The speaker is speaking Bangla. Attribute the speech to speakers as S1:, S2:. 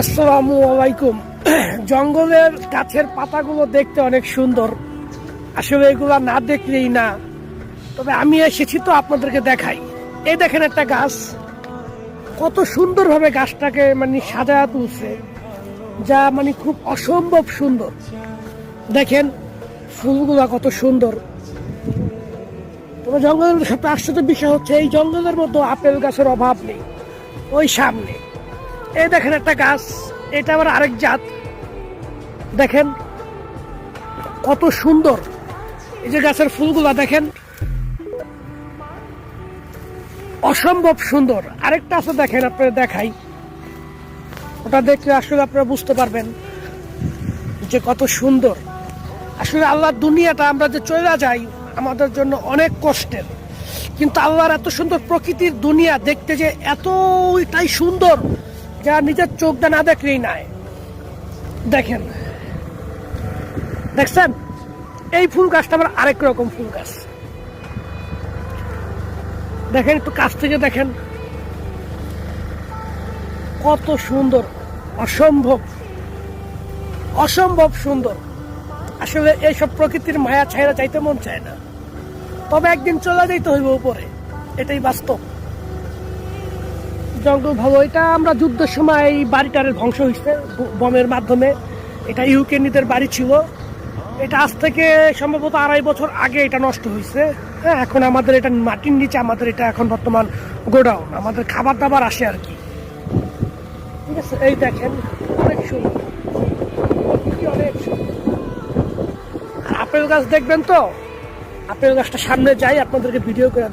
S1: আসসালামু আলাইকুম। জঙ্গলের গাছের পাতাগুলো দেখতে অনেক সুন্দর। আসলে এগুলা না দেখলেই না। তবে আমি এসেছি তো আপনাদেরকে দেখাই। এই দেখেন একটা গাছ। কত সুন্দরভাবে গাছটাকে মানে সাজায়া তুলছে। যা মানে খুব অসম্ভব সুন্দর। দেখেন, ফুলগুলা কত সুন্দর। তবে জঙ্গলের সবচেয়ে আশ্চর্য বিষয় হচ্ছে, এই জঙ্গলের মধ্যে আপেল গাছের অভাব নেই। ওই সামনে। এই দেখেন একটা গাছ, এটা আবার আরেক জাত। দেখেন কত সুন্দর। এই যে গাছের ফুলগুলা দেখেন, অসম্ভব সুন্দর। আরেকটা আছে দেখেন আপনারা দেখাই। ওটা দেখলে আসলে আপনারা বুঝতে পারবেন যে কত সুন্দর। আসলে আল্লাহর দুনিয়াটা আমরা যে চলে যাই, আমাদের জন্য অনেক কষ্টের। কিন্তু আল্লাহর এত সুন্দর প্রকৃতির দুনিয়া দেখতে যে এতটাই সুন্দর। যা নিজের চোখটা না দেখলেই নাই। দেখেন। দেখছেন? এই ফুল গাছটা আমার আরেক রকম ফুল গাছ। দেখেন একটু কাছ থেকে দেখেন। কত সুন্দর, অসম্ভব অসম্ভব সুন্দর। আসলে এইসব প্রকৃতির মায়া ছাইরা চাইতে মন চায় না। তবে একদিন চলে যাইতে হইব উপরে। এটাই বাস্তব। জঙ্গল ভালো এটা আমরা যুদ্ধের সময় এই ধ্বংস হয়েছে বোমের মাধ্যমে। এটা ইউকেনিদের বাড়ি ছিল। এটা আজ থেকে সম্ভবত আড়াই বছর আগে এটা নষ্ট হয়েছে। হ্যাঁ এখন আমাদের এটা মাটির নিচে, আমাদের এটা এখন বর্তমান গোডাউন। আমাদের খাবার দাবার আসে আর কি। ঠিক আছে, এই দেখেন, অনেক সুন্দর। অনেক সুন্দর। আপেল গাছ দেখবেন তো? আপেল গাছটা সামনে যাই, আপনাদেরকে ভিডিও করে দেখ